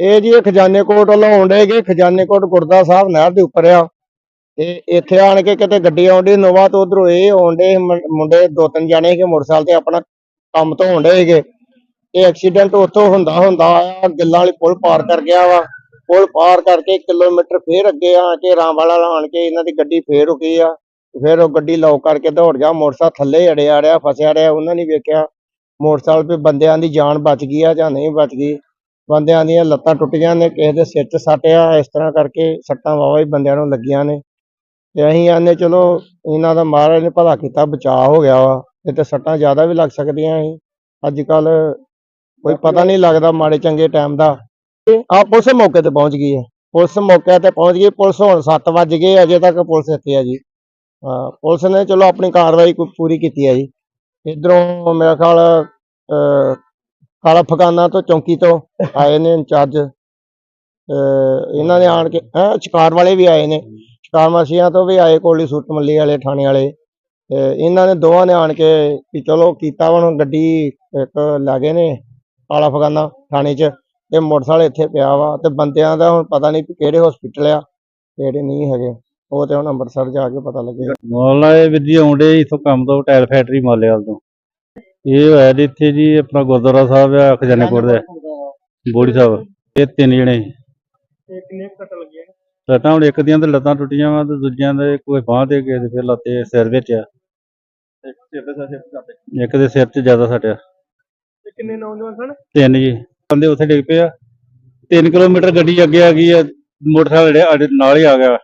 ਇਹ ਜੀ, ਇਹ ਖਜ਼ਾਨੇ ਕੋਟ ਵੱਲੋਂ ਆਉਂਦੇਗੇ ਖਜ਼ਾਨੇ ਕੋਟ ਗੁਰਦਾ ਸਾਹਿਬ ਨਹਿਰ ਦੇ ਉੱਪਰ ਆ। ਤੇ ਇੱਥੇ ਆਣ ਕੇ ਕਿਤੇ ਗੱਡੀ ਆਉਂਦੀ ਨੋਵਾ ਤੋਂ ਉਧਰੋਂ ਇਹ ਆਉਂਦੇ ਮੁੰਡੇ ਦੋ ਤਿੰਨ ਜਾਣੇ ਕਿ ਮੋਟਰਸਾਈਕਲ ਤੇ ਆਪਣਾ ਕੰਮ ਤੋਂ ਆਉਂਦੇ ਸੀਗੇ। ਇਹ ਐਕਸੀਡੈਂਟ ਉੱਥੋਂ ਹੁੰਦਾ ਹੁੰਦਾ ਆਇਆ, ਗਿੱਲਾਂ ਵਾਲੀ ਪੁਲ ਪਾਰ ਕਰ ਗਿਆ ਵਾ। ਪੁਲ ਪਾਰ ਕਰਕੇ ਕਿਲੋਮੀਟਰ ਫੇਰ ਅੱਗੇ ਆ ਕੇ ਰਾਮਵਾਲਾ ਆਣ ਕੇ ਇਹਨਾਂ ਦੀ ਗੱਡੀ ਫੇਰ ਰੁਕੀ ਆ। ਫੇਰ ਉਹ ਗੱਡੀ ਲੌਕ ਕਰਕੇ ਦੌੜ ਗਿਆ, ਮੋਟਰਸਾਈਕਲ ਥੱਲੇ ਅੜਿਆ ਰਿਹਾ ਫਸਿਆ ਰਿਹਾ, ਉਹਨਾਂ ਨੇ ਵੇਖਿਆ। ਮੋਟਰਸਾਈਕਲ 'ਤੇ ਬੰਦਿਆਂ ਦੀ ਜਾਨ ਬਚ ਗਈ ਆ ਜਾਂ ਨਹੀਂ ਬਚ ਗਈ। ਬੰਦਿਆਂ ਦੀਆਂ ਲੱਤਾਂ ਟੁੱਟੀਆਂ ਨੇ ਕਿਸੇ ਦੇ ਸਿਰ 'ਚ ਸੱਟ ਆ ਇਸ ਤਰ੍ਹਾਂ ਕਰਕੇ ਸੱਟਾਂ ਵਾਵਾ ਹੀ ਬੰਦਿਆਂ ਨੂੰ ਲੱਗੀਆਂ ਨੇ। ਤੇ ਅਸੀਂ ਆਨੇ ਚਲੋ ਇਹਨਾਂ ਦਾ ਮਹਾਰਾਜ ਨੇ ਭਲਾ ਕੀਤਾ ਬਚਾਅ ਹੋ ਗਿਆ ਵਾ ਇਹ ਤੇ ਸੱਟਾਂ ਜ਼ਿਆਦਾ ਵੀ ਲੱਗ ਸਕਦੀਆਂ ਸੀ। ਅੱਜ ਕੱਲ ਕੋਈ ਪਤਾ ਨਹੀਂ ਲੱਗਦਾ ਮਾੜੇ ਚੰਗੇ ਟਾਈਮ ਦਾ। ਆ ਪੁਲਿਸ ਮੌਕੇ ਤੇ ਪਹੁੰਚ ਗਈ ਹੈ। ਪੁਲਿਸ ਮੌਕੇ ਤੇ ਪਹੁੰਚ ਗਈ ਪੁਲਿਸ ਹੁਣ 7 ਵੱਜ ਗਏ ਅਜੇ ਤੱਕ ਪੁਲਿਸ ਇੱਥੇ ਆ ਜੀ। ਪੁਲਿਸ ਨੇ ਚਲੋ ਆਪਣੀ ਕਾਰਵਾਈ ਪੂਰੀ ਕੀਤੀ ਹੈ ਜੀ। ਇਧਰੋਂ ਮੇਰਾ ਖਿਆਲ ਕਾਲਾ ਫਗਾਨਾ ਤੋਂ, ਚੌਂਕੀ ਤੋਂ ਆਏ ਨੇ ਇੰਚਾਰਜ। ਇਹਨਾਂ ਨੇ ਆਣ ਕੇ ਸ਼ਿਕਾਰ ਵਾਲੇ ਵੀ ਆਏ ਨੇ। ਸ਼ਿਕਾਰ ਮਾਸੀਆਂ ਤੋਂ ਵੀ ਆਏ ਕੋਲੀ ਸੂਟ ਮੱਲੀ ਵਾਲੇ, ਥਾਣੇ ਵਾਲੇ। ਤੇ ਇਹਨਾਂ ਨੇ ਦੋਵਾਂ ਨੇ ਆਣ ਕੇ ਵੀ ਚਲੋ ਕੀਤਾ ਹੁਣ ਗੱਡੀ ਇੱਕ ਲੈ ਗਏ ਨੇ ਕਾਲਾ ਫਗਾਨਾ ਥਾਣੇ 'ਚ। ਤੇ ਮੋਟਰਸਾਈਕਲ ਇੱਥੇ ਪਿਆ ਵਾ ਤੇ ਬੰਦਿਆਂ ਦਾ ਹੁਣ ਪਤਾ ਨਹੀਂ ਕਿਹੜੇ ਹਸਪੀਟਲ ਆ, ਕਿਹੜੇ ਨਹੀਂ ਹੈਗੇ। ਉਹ ਤੇ ਹੁਣ ਅੰਮ੍ਰਿਤਸਰ ਜਾ ਕੇ ਪਤਾ ਲੱਗੇਗਾ। ਮੌਲਾ ਇਹ ਵੀਰ ਜੀ ਆਉਂਦੇ ਇਥੋਂ ਕੰਮ ਤੋਂ ਟਾਇਰ ਫੈਕਟਰੀ ਮਾਲੇਵਾਲ ਤੋਂ। ਇਹ ਹੋਇਆ ਜੀ ਇੱਥੇ ਜੀ ਆਪਣਾ ਗੁਰਦੁਆਰਾ ਸਾਹਿਬ ਆ ਖਜ਼ਾਨੇਪੁਰ ਦਾ। ਬੋੜੀ ਸਾਹਿਬ। ਇਹ ਤਿੰਨ ਜਣੇ ਤੇ ਕਿੰਨੇ ਸੱਟ ਲੱਗੀਆਂ ਸੱਟਾਂ ਹੁਣ ਇੱਕ ਦੀਆਂ ਤੇ ਲੱਤਾਂ ਟੁੱਟੀਆਂ ਵਾ ਤੇ ਦੂਜਿਆਂ ਦੇ ਕੋਈ ਬਾਂਹ ਤੇ ਕਿਸੇ ਦੇ ਫਿਰ ਲੱਤੇ ਸਿਰ ਵਿੱਚ ਆ। ਇੱਕ ਦੇ ਸਿਰ 'ਚ ਜ਼ਿਆਦਾ ਸੱਟਿਆ ਤੇ ਕਿੰਨੇ ਨੌਜਵਾਨ ਸਨ? ਤਿੰਨ ਜੀ। ਬੰਦੇ ਉੱਥੇ ਡਿੱਗ ਪਏ ਆ। 3 ਕਿਲੋਮੀਟਰ ਗੱਡੀ ਅੱਗੇ ਆ ਗਈ ਆ। ਮੋਟਰਸਾਈਕਲ ਜਿਹੜੇ ਸਾਡੇ ਨਾਲ ਹੀ ਆ ਗਿਆ।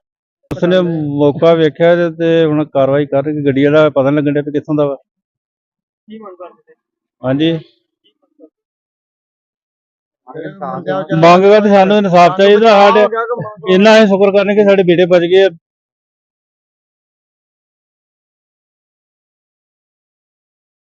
ਉਸਨੇ ਮੌਕਾ ਵੇਖਿਆ ਤੇ- ਤੇ ਹੁਣ ਕਾਰਵਾਈ ਕਰ ਰਹੀ ਗੱਡੀ ਵਾਲਾ ਪਤਾ ਨਹੀਂ ਲੱਗਣ ਡਿਆ ਵੀ ਕਿੱਥੋਂ ਦਾ ਵਾ। ਕੀ ਮੰਗ ਕਰਦੇ ਹਾਂਜੀ ਮੰਗ ਕਰਦੇ ਸਾਨੂੰ ਇਨਸਾਫ ਚਾਹੀਦਾ ਸਾਡੇ ਇੰਨਾ ਹੀ ਸ਼ੁਕਰ ਕਰਨੇ ਕਿ ਸਾਡੇ ਬੇਟੇ ਬਚ ਗਏ ਆ।